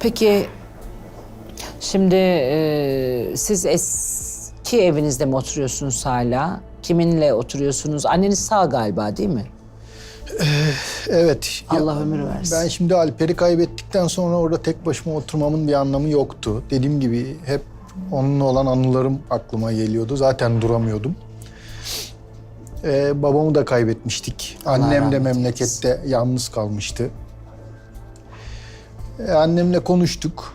Peki şimdi e, siz eski evinizde mi oturuyorsunuz hala? Kiminle oturuyorsunuz? Anneniz sağ galiba değil mi? Evet. Allah ya, ömür versin. Ben şimdi Alper'i kaybettikten sonra orada tek başıma oturmamın bir anlamı yoktu. Dediğim gibi hep onunla olan anılarım aklıma geliyordu. Zaten duramıyordum. Ee, babamı da kaybetmiştik. Annem de memlekette yalnız kalmıştı. Ee, annemle konuştuk.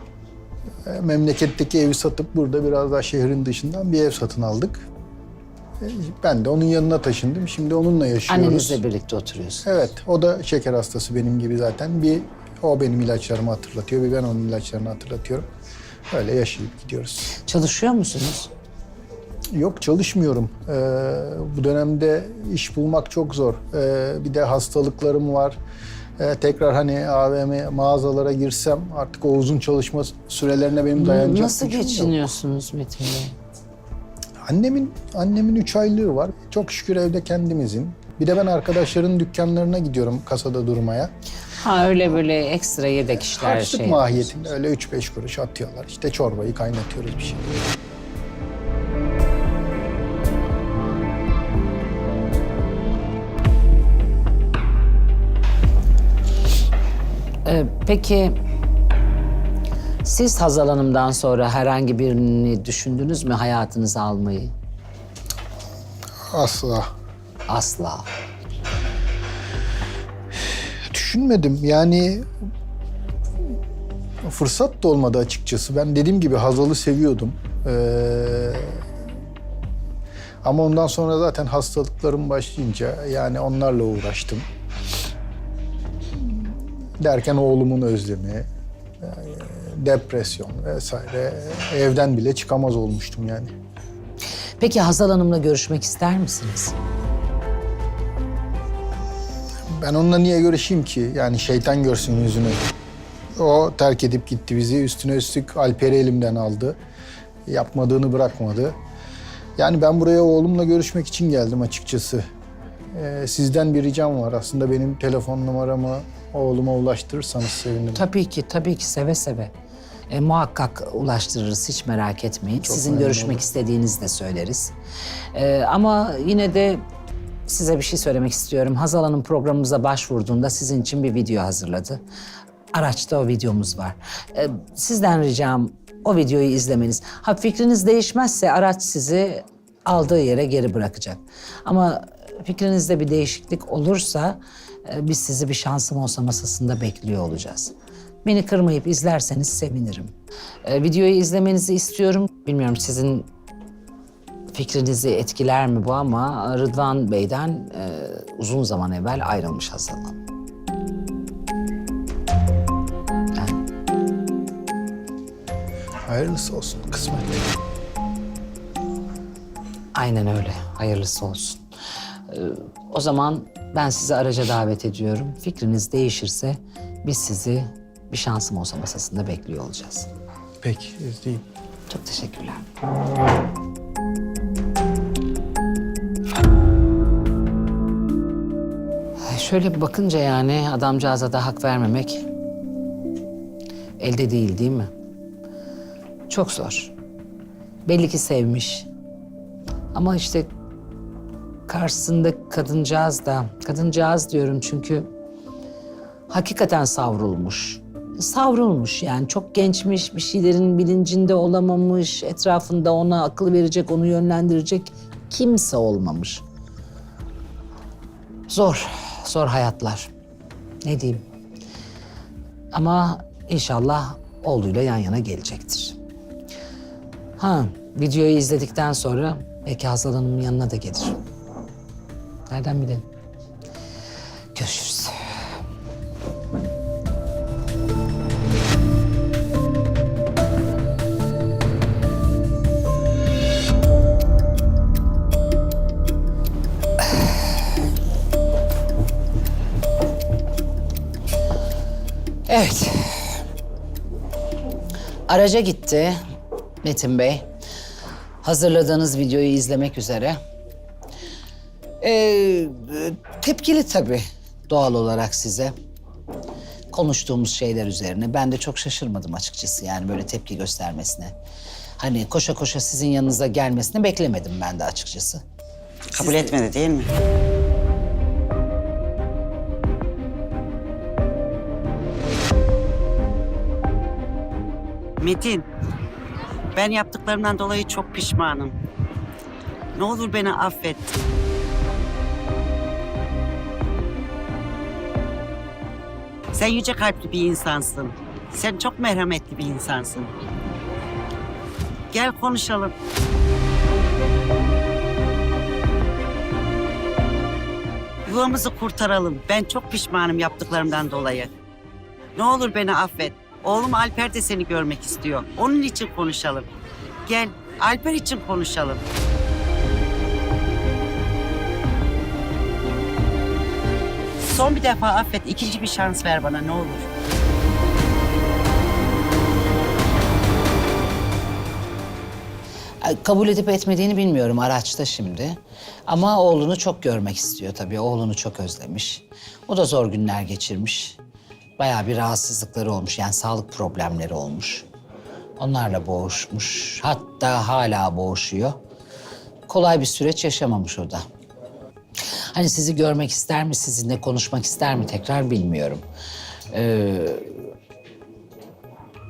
Ee, memleketteki evi satıp burada biraz daha şehrin dışından bir ev satın aldık. Ee, ben de onun yanına taşındım. Şimdi onunla yaşıyoruz. Annenizle birlikte oturuyorsunuz. Evet, o da şeker hastası benim gibi zaten. Bir o benim ilaçlarımı hatırlatıyor, bir ben onun ilaçlarını hatırlatıyorum. Öyle yaşayıp gidiyoruz. Çalışıyor musunuz? Yok çalışmıyorum. Ee, bu dönemde iş bulmak çok zor. Ee, bir de hastalıklarım var. Ee, tekrar hani AVM mağazalara girsem artık o uzun çalışma sürelerine benim dayanacak Nasıl gücüm yok. geçiniyorsunuz Metin Bey? Annemin annemin üç aylığı var. Çok şükür evde kendimizin. Bir de ben arkadaşların dükkanlarına gidiyorum kasada durmaya. Ha öyle böyle ekstra yedek işler Harçlık şey. mahiyetinde öyle 3-5 kuruş atıyorlar. İşte çorbayı kaynatıyoruz bir şey. Peki siz Hazal Hanım'dan sonra herhangi birini düşündünüz mü hayatınıza almayı? Asla. Asla. Düşünmedim yani fırsat da olmadı açıkçası. Ben dediğim gibi Hazal'ı seviyordum. Ee, ama ondan sonra zaten hastalıklarım başlayınca yani onlarla uğraştım. Derken oğlumun özlemi, e, depresyon vesaire evden bile çıkamaz olmuştum yani. Peki Hazal Hanım'la görüşmek ister misiniz? Ben onunla niye görüşeyim ki? Yani şeytan görsün yüzünü. O terk edip gitti bizi. Üstüne üstlük Alper'i elimden aldı. Yapmadığını bırakmadı. Yani ben buraya oğlumla görüşmek için geldim açıkçası. Ee, sizden bir ricam var. Aslında benim telefon numaramı oğluma ulaştırırsanız sevinirim. Tabii ki, tabii ki seve seve. E, muhakkak ulaştırırız, hiç merak etmeyin. Sizin memnun görüşmek olurum. istediğinizi de söyleriz. E, ama yine de size bir şey söylemek istiyorum. Hazal Hanım programımıza başvurduğunda sizin için bir video hazırladı. Araçta o videomuz var. E, sizden ricam o videoyu izlemeniz. Ha fikriniz değişmezse araç sizi aldığı yere geri bırakacak. Ama fikrinizde bir değişiklik olursa e, biz sizi bir şansım olsa masasında bekliyor olacağız. Beni kırmayıp izlerseniz sevinirim. E, videoyu izlemenizi istiyorum. Bilmiyorum sizin fikrinizi etkiler mi bu ama Rıdvan Bey'den e, uzun zaman evvel ayrılmış Hazal Hanım. Hayırlısı olsun kısmet. Aynen öyle. Hayırlısı olsun. Ee, o zaman ben sizi araca davet ediyorum. Fikriniz değişirse biz sizi bir şansım olsa masasında bekliyor olacağız. Peki izleyeyim. Çok teşekkürler. Şöyle bir bakınca yani adamcağıza da hak vermemek elde değil değil mi? Çok zor. Belli ki sevmiş. Ama işte karşısında kadıncağız da, kadıncağız diyorum çünkü hakikaten savrulmuş. Savrulmuş yani çok gençmiş, bir şeylerin bilincinde olamamış, etrafında ona akıl verecek, onu yönlendirecek kimse olmamış. Zor, zor hayatlar. Ne diyeyim? Ama inşallah oğluyla yan yana gelecektir. Ha, videoyu izledikten sonra belki Hazal Hanım'ın yanına da gelir. Nereden bilelim? Görüşürüz. Evet. Araca gitti Metin Bey. Hazırladığınız videoyu izlemek üzere. Ee, tepkili tabii doğal olarak size. konuştuğumuz şeyler üzerine. Ben de çok şaşırmadım açıkçası yani böyle tepki göstermesine. Hani koşa koşa sizin yanınıza gelmesini beklemedim ben de açıkçası. Kabul etmedi değil mi? Metin, ben yaptıklarımdan dolayı çok pişmanım. Ne olur beni affet. Sen yüce kalpli bir insansın. Sen çok merhametli bir insansın. Gel konuşalım. Yuvamızı kurtaralım. Ben çok pişmanım yaptıklarımdan dolayı. Ne olur beni affet. Oğlum Alper de seni görmek istiyor. Onun için konuşalım. Gel, Alper için konuşalım. Son bir defa affet, ikinci bir şans ver bana ne olur. Kabul edip etmediğini bilmiyorum araçta şimdi. Ama oğlunu çok görmek istiyor tabii. Oğlunu çok özlemiş. O da zor günler geçirmiş. Bayağı bir rahatsızlıkları olmuş. Yani sağlık problemleri olmuş. Onlarla boğuşmuş. Hatta hala boğuşuyor. Kolay bir süreç yaşamamış o da. Hani sizi görmek ister mi, sizinle konuşmak ister mi tekrar bilmiyorum. Ee,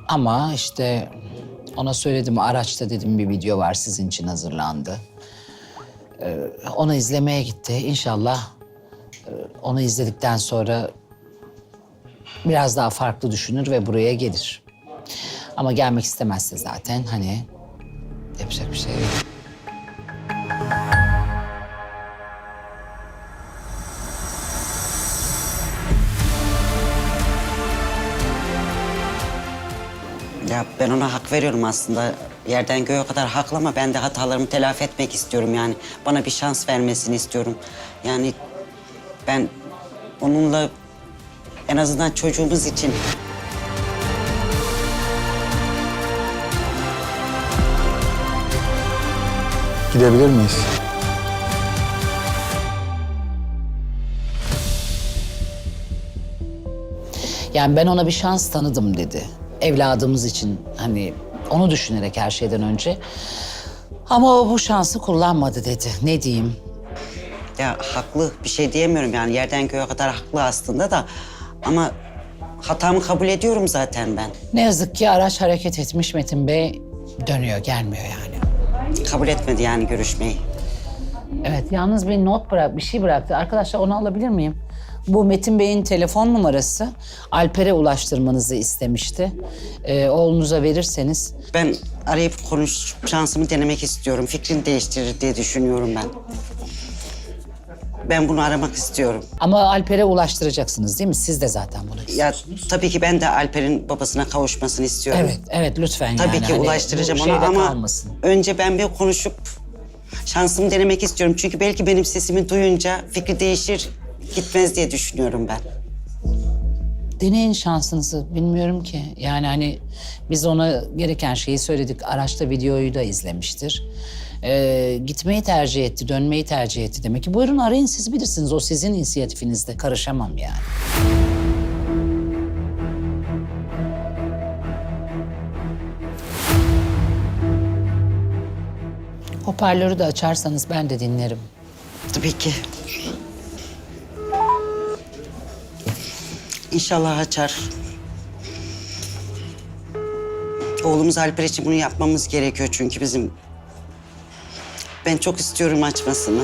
ama işte ona söyledim araçta dedim bir video var sizin için hazırlandı. Ee, onu izlemeye gitti. İnşallah e, onu izledikten sonra biraz daha farklı düşünür ve buraya gelir. Ama gelmek istemezse zaten hani yapacak bir şey yok. Ya ben ona hak veriyorum aslında. Yerden göğe kadar haklı ama ben de hatalarımı telafi etmek istiyorum yani. Bana bir şans vermesini istiyorum. Yani ben onunla en azından çocuğumuz için Gidebilir miyiz? Yani ben ona bir şans tanıdım dedi. Evladımız için hani onu düşünerek her şeyden önce. Ama o bu şansı kullanmadı dedi. Ne diyeyim? ya haklı bir şey diyemiyorum yani yerden göğe kadar haklı aslında da ama hatamı kabul ediyorum zaten ben. Ne yazık ki araç hareket etmiş Metin Bey dönüyor gelmiyor yani. Kabul etmedi yani görüşmeyi. Evet yalnız bir not bırak bir şey bıraktı. Arkadaşlar onu alabilir miyim? Bu Metin Bey'in telefon numarası Alper'e ulaştırmanızı istemişti. Ee, oğlunuza verirseniz Ben arayıp konuş şansımı denemek istiyorum. Fikrini değiştirir diye düşünüyorum ben. Ben bunu aramak istiyorum. ama Alper'e ulaştıracaksınız değil mi? Siz de zaten bunu Ya tabii ki ben de Alper'in babasına kavuşmasını istiyorum. Evet, evet lütfen Tabii yani. ki Hani ulaştıracağım bu ona şeyde ama kalmasın. önce ben bir konuşup şansımı denemek istiyorum. Çünkü belki benim sesimi duyunca fikri değişir, gitmez diye düşünüyorum ben. Deneyin şansınızı. Bilmiyorum ki. Yani hani biz ona gereken şeyi söyledik. Araçta videoyu da izlemiştir. Ee, gitmeyi tercih etti, dönmeyi tercih etti demek ki. Buyurun arayın siz bilirsiniz. O sizin inisiyatifinizde. Karışamam yani. Hoparlörü de açarsanız ben de dinlerim. Tabii ki. İnşallah açar. Oğlumuz Alper için bunu yapmamız gerekiyor çünkü bizim... Ben çok istiyorum açmasını.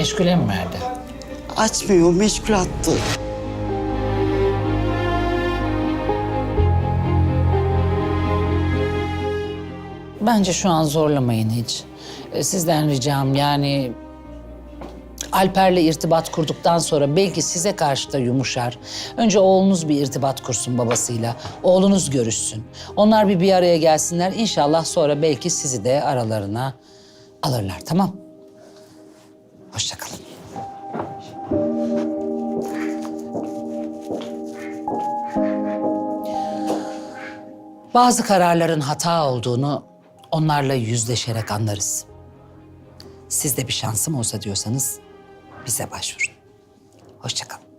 Meşgule mi verdi? Açmıyor, meşgul attı. Bence şu an zorlamayın hiç. Ee, Sizden ricam yani Alper'le irtibat kurduktan sonra belki size karşı da yumuşar. Önce oğlunuz bir irtibat kursun babasıyla. Oğlunuz görüşsün. Onlar bir bir araya gelsinler. İnşallah sonra belki sizi de aralarına alırlar. Tamam? Hoşçakalın. Bazı kararların hata olduğunu onlarla yüzleşerek anlarız. Siz de bir şansım olsa diyorsanız bize başvurun. Hoşçakalın.